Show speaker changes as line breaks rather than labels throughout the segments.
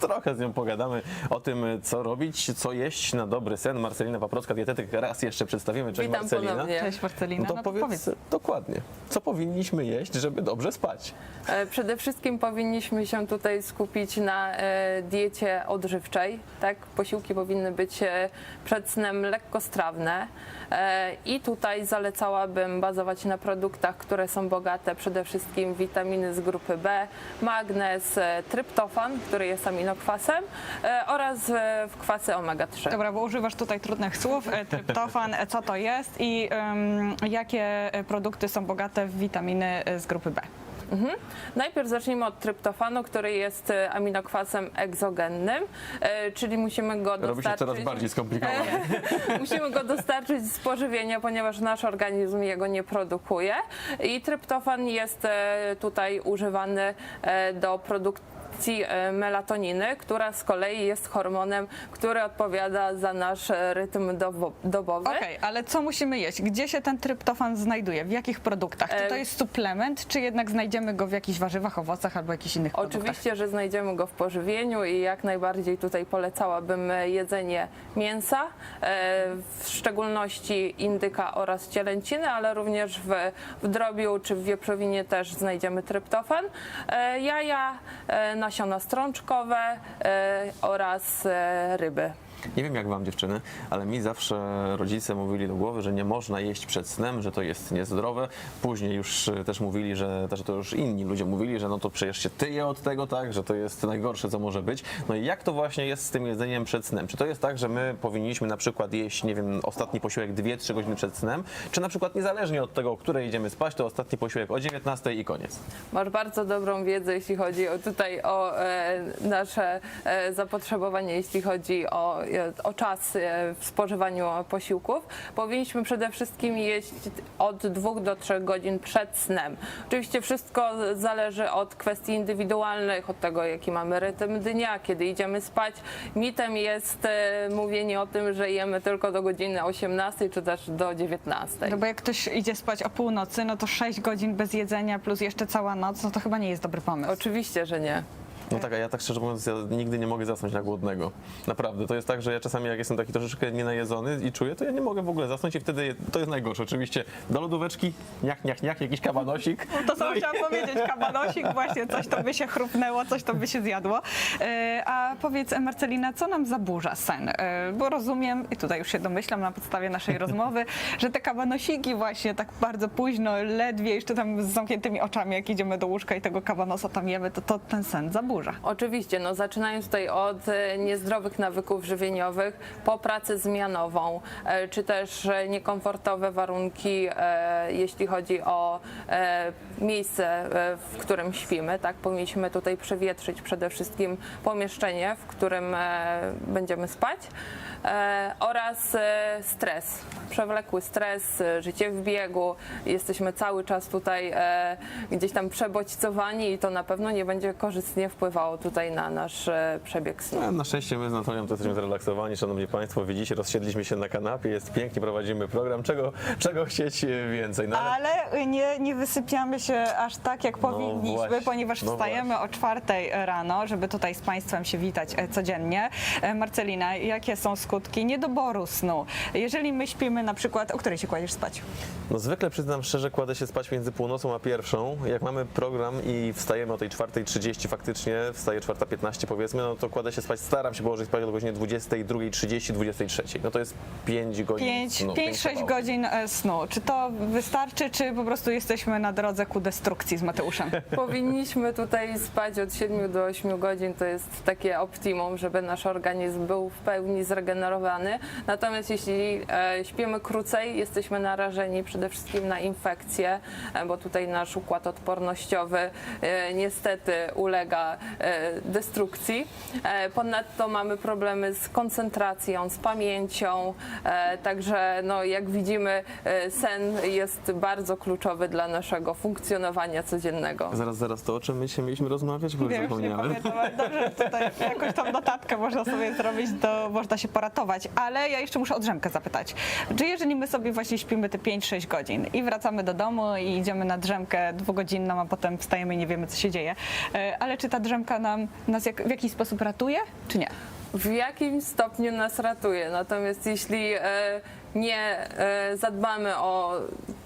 trochę z nią pogadamy o tym, co robić, co jeść na dobry sen. Marcelina Paprocka, dietetyk, raz jeszcze przedstawimy. Cześć
Witam
Marcelina.
ponownie.
Cześć Marcelina.
No to powiedz dokładnie, co powinniśmy jeść, żeby dobrze spać?
E, Przede wszystkim powinniśmy się tutaj skupić na e, diecie odżywczej. Tak? Posiłki powinny być e, przed snem lekkostrawne i tutaj zalecałabym bazować na produktach, które są bogate przede wszystkim w witaminy z grupy B, magnez, tryptofan, który jest aminokwasem e, oraz e, w kwasy omega-3.
Dobra, bo używasz tutaj trudnych słów. E, Tryptofan, e, co to jest i em, jakie produkty są bogate w witaminy z grupy B?
Najpierw zacznijmy od tryptofanu, który jest aminokwasem egzogennym, czyli musimy go dostarczyć.
Robi się coraz bardziej skomplikowane.
Musimy go dostarczyć z pożywienia, ponieważ nasz organizm jego nie produkuje. I tryptofan jest tutaj używany do produkcji e, melatoniny, która z kolei jest hormonem, który odpowiada za nasz e, rytm dobowy.
Okej, ale co musimy jeść? Gdzie się ten tryptofan znajduje? W jakich produktach? Czy to jest suplement, czy jednak znajdziemy go w jakichś warzywach, owocach albo jakichś innych produktach?
Oczywiście, że znajdziemy go w pożywieniu i jak najbardziej tutaj polecałabym e, jedzenie mięsa, w szczególności indyka oraz cielęciny, ale również w, w drobiu czy w wieprzowinie też znajdziemy tryptofan, jaja, e, nasiona strączkowe e, oraz e, ryby.
Nie wiem jak wam dziewczyny, ale mi zawsze rodzice mówili do głowy, że nie można jeść przed snem, że to jest niezdrowe. Później już e, też mówili, że, że to już inni ludzie mówili, że no to przecież się tyje od tego, tak, że to jest najgorsze co może być. No i jak to właśnie jest z tym jedzeniem przed snem? Czy to jest tak, że my powinniśmy na przykład jeść, nie wiem, ostatni posiłek 2-3 godziny przed snem, czy na przykład niezależnie od tego, o której idziemy spać, to ostatni posiłek o 19 i koniec?
Masz bardzo dobrą wiedzę, jeśli chodzi o tutaj o e, nasze e, zapotrzebowanie, jeśli chodzi o, o czas e, w spożywaniu posiłków. Powinniśmy przede wszystkim jeść od 2 do 3 godzin przed snem. Oczywiście wszystko zależy od kwestii indywidualnych, od tego, jaki mamy rytm dnia, kiedy idziemy spać. Mitem jest e, mówienie o tym, że jemy tylko do godziny 18 czy też do 19.
No bo jak ktoś idzie spać o północy, no to 6 godzin bez jedzenia plus jeszcze cała noc, no to chyba nie jest dobry pomysł.
Oczywiście, że nie.
No tak, a ja tak szczerze mówiąc, ja nigdy nie mogę zasnąć na głodnego. Naprawdę, to jest tak, że ja czasami jak jestem taki troszeczkę nienajedzony i czuję, to ja nie mogę w ogóle zasnąć i wtedy to jest najgorsze. Oczywiście do lodóweczki, niach, niach, niach, jakiś kabanosik.
To co
No
chciałam powiedzieć, kabanosik, właśnie coś to by się chrupnęło, coś to by się zjadło. E, A powiedz Marcelina, co nam zaburza sen? E, Bo rozumiem, i tutaj już się domyślam na podstawie naszej rozmowy, że te kabanosiki właśnie tak bardzo późno, ledwie jeszcze tam z zamkniętymi oczami, jak idziemy do łóżka i tego kabanosa tam jemy, to, to ten sen zaburza.
Oczywiście, no zaczynając tutaj od e, niezdrowych nawyków żywieniowych, po pracę zmianową, e, czy też e, niekomfortowe warunki, jeśli chodzi o miejsce, w którym śpimy, tak, powinniśmy tutaj przewietrzyć przede wszystkim pomieszczenie, w którym będziemy spać oraz e, stres, przewlekły stres, e, życie w biegu, jesteśmy cały czas tutaj e, gdzieś tam przebodźcowani i to na pewno nie będzie korzystnie wpływało tutaj na nasz e, przebieg snu.
A Na szczęście my z Natalią to jesteśmy zrelaksowani, szanowni państwo, widzicie, rozsiedliśmy się na kanapie, jest pięknie, prowadzimy program, czego, czego chcieć e, więcej. No, ale-
Ale nie, nie wysypiamy się aż tak, jak powinniśmy,
właśnie,
ponieważ
no
wstajemy o czwartej rano, żeby tutaj z Państwem się witać e, codziennie. E, Marcelina, jakie są skutki niedoboru snu? Jeżeli my śpimy na przykład, o której się kładziesz spać?
No zwykle przyznam szczerze, kładę się spać między północą a pierwszą. Jak mamy program i wstajemy o tej 4.30 faktycznie, wstaję 4.15 powiedzmy, no to kładę się spać, staram się położyć spać o godzinie 22.30, 23.00. No to jest 5 godzin.
5,
no, pięć
5-6
kawałków.
godzin e, snu. Czy to wystarczy, czy po prostu jesteśmy na drodze ku destrukcji z Mateuszem?
Powinniśmy tutaj spać od 7 do 8 godzin, to jest takie optimum, żeby nasz organizm był w pełni zregenerowany. Natomiast jeśli e, śpimy krócej, jesteśmy narażeni przede wszystkim na infekcje, e, bo tutaj nasz układ odpornościowy e, niestety ulega destrukcji. Ponadto mamy problemy z koncentracją, z pamięcią, także no, jak widzimy sen jest bardzo kluczowy dla naszego funkcjonowania codziennego.
Zaraz, zaraz, to o czym my dzisiaj mieliśmy rozmawiać, bo już zapomniałem.
pamiętam, ale dobrze, tutaj jakąś tam notatkę można sobie zrobić, to można się Ale ja jeszcze muszę o drzemkę zapytać. Czy jeżeli my sobie właśnie śpimy te 5-6 godzin i wracamy do domu i idziemy na drzemkę dwugodzinną, a potem wstajemy i nie wiemy, co się dzieje, e, ale czy ta drzemka nam, nas jak, w jakiś sposób ratuje, czy nie?
w jakimś stopniu nas ratuje. Natomiast jeśli e, nie e, zadbamy o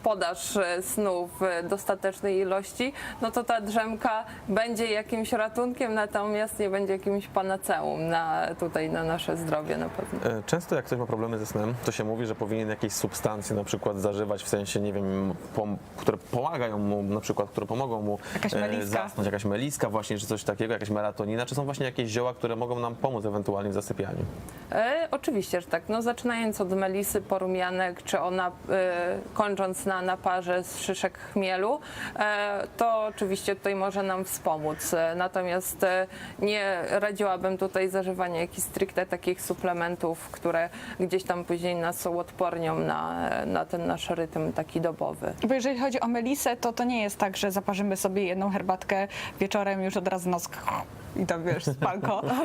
podaż e, snu w dostatecznej ilości, no to ta drzemka będzie jakimś ratunkiem, natomiast nie będzie jakimś panaceum na, tutaj na nasze zdrowie na pewno.
E, Często jak ktoś ma problemy ze snem, to się mówi, że powinien jakieś substancje na przykład zażywać, w sensie, nie wiem, pom- które pomagają mu, na przykład, które pomogą mu
Jakaś
e,
meliska.
zasnąć, jakaś meliska właśnie, czy coś takiego, jakaś melatonina, czy są właśnie jakieś zioła, które mogą nam pomóc ewentualnie w zasypianiu.
E, oczywiście, że tak. No, zaczynając od melisy, porumianek, czy ona e, kończąc na naparze z szyszek chmielu, e, to oczywiście tutaj może nam wspomóc. E, natomiast e, nie radziłabym tutaj zażywania jakichś stricte takich suplementów, które gdzieś tam później nas uodpornią na, na ten nasz rytm taki dobowy.
Bo jeżeli chodzi o melisę, to to nie jest tak, że zaparzymy sobie jedną herbatkę wieczorem już od razu nos i to wiesz.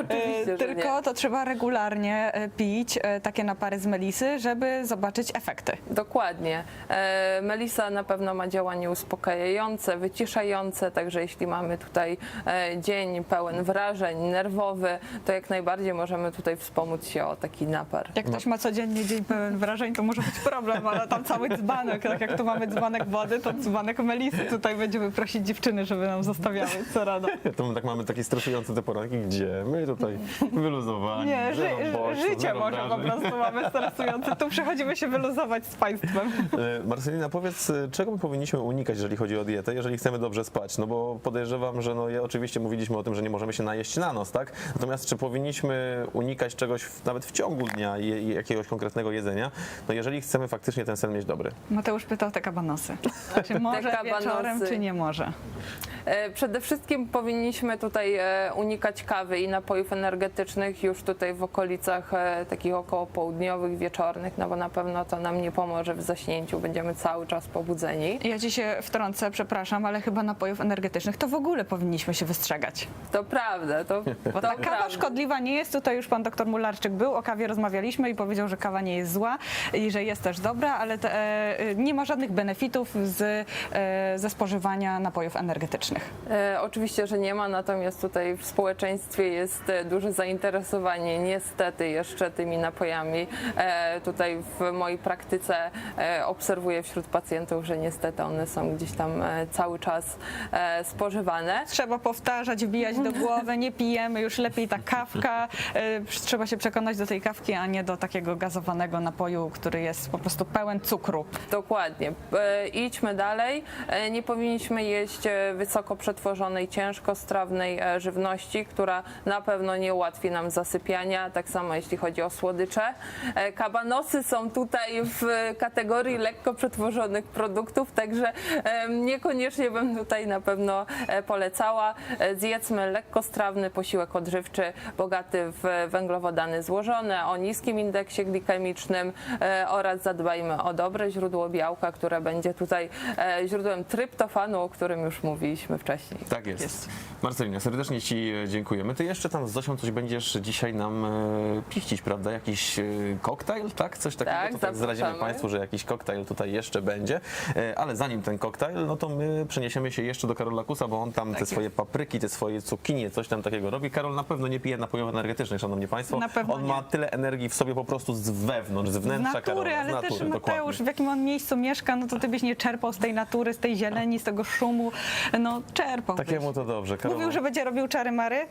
Oczywiście, że
E, Tylko
nie.
to trzeba regularnie e, pić e, takie napary z melisy, żeby zobaczyć efekty.
Dokładnie. E, Melisa na pewno ma działanie uspokajające, wyciszające, także jeśli mamy tutaj e, dzień pełen wrażeń, nerwowy, to jak najbardziej możemy tutaj wspomóc się o taki napar.
Jak ktoś ma codziennie dzień pełen wrażeń, to może być problem, ale tam cały dzbanek, tak jak tu mamy dzbanek wody, to dzbanek melisy. Tutaj będziemy prosić dziewczyny, żeby nam zostawiały co rano.
To my tak mamy takie stresujące te poranki, gdzie my tutaj wyluzowani,
Nie, ży, życie może po prostu mamy stresujące. Tu przychodzimy się wyluzować z państwem.
E, Marcelina, powiedz, e, czego my powinniśmy unikać, jeżeli chodzi o dietę, jeżeli chcemy dobrze spać? No bo podejrzewam, że no, ja, oczywiście mówiliśmy o tym, że nie możemy się najeść na noc, tak? Natomiast czy powinniśmy unikać czegoś w, nawet w ciągu dnia i, i jakiegoś konkretnego jedzenia, no jeżeli chcemy faktycznie ten sen mieć dobry?
Mateusz pytał o te kabanosy. Czy może wieczorem, czy nie może?
E, Przede wszystkim powinniśmy tutaj e, unikać kawy i napojów energetycznych już tutaj w okolicach e, takich około południowych, wieczornych, no bo na pewno to nam nie pomoże w zaśnięciu, będziemy cały czas pobudzeni.
Ja ci się wtrącę, przepraszam, ale chyba napojów energetycznych to w ogóle powinniśmy się wystrzegać.
To prawda, to, to
Bo ta kawa
prawda.
szkodliwa nie jest. Tutaj już pan doktor Mularczyk był, o kawie rozmawialiśmy i powiedział, że kawa nie jest zła i że jest też dobra, ale te, nie ma żadnych benefitów z, ze spożywania napojów energetycznych.
E, oczywiście, że nie ma, natomiast tutaj w społeczeństwie jest e, duże zainteresowanie niestety jeszcze tymi napojami. E, tutaj w mojej praktyce e, obserwuję wśród pacjentów, że niestety one są gdzieś tam e, cały czas e, spożywane.
Trzeba powtarzać, wbijać do głowy, nie pijemy, już lepiej ta kawka. E, Trzeba się przekonać do tej kawki, a nie do takiego gazowanego napoju, który jest po prostu pełen cukru.
Dokładnie. E, idźmy dalej. E, nie powinniśmy jeść e, wysoko przetworzonej, ciężkostrawnej e, żywności, która na pewno nie ułatwi nam zasypiania. Tak samo jeśli chodzi o słodycze. E, kabanosy są tutaj w kategorii lekko przetworzonych produktów, także niekoniecznie bym tutaj na pewno e, polecała. Zjedzmy lekkostrawny posiłek odżywczy, bogaty w węglowodany złożone, o niskim indeksie glikemicznym oraz zadbajmy o dobre źródło białka, które będzie tutaj źródłem tryptofanu, o którym już mówiliśmy wcześniej.
Tak jest. Marcelina, serdecznie Ci e, dziękujemy. Ty jeszcze tam z Zosią coś będziesz dzisiaj nam e, pichcić, prawda? Jakiś e, koktajl, tak? Coś takiego.
Tak,
to tak zdradzimy. Państwu, że jakiś koktajl tutaj jeszcze będzie. Ale zanim ten koktajl, no to my przeniesiemy się jeszcze do Karola Kusa, bo on tam te
jest.
swoje papryki, te swoje cukinie, coś tam takiego robi. Karol na pewno nie pije napojów energetycznych, Szanowni Państwo.
Na pewno
on
nie.
ma tyle energii w sobie po prostu z wewnątrz, z
Z
wnętrza
natury,
Karola.
ale
z natury,
też Mateusz,
dokładnie.
w jakim on miejscu mieszka, no to ty byś nie czerpał z tej natury, z tej zieleni, z tego szumu. No czerpał.
Takiemu to dobrze. Karol,
Mówił, że będzie robił czary mary,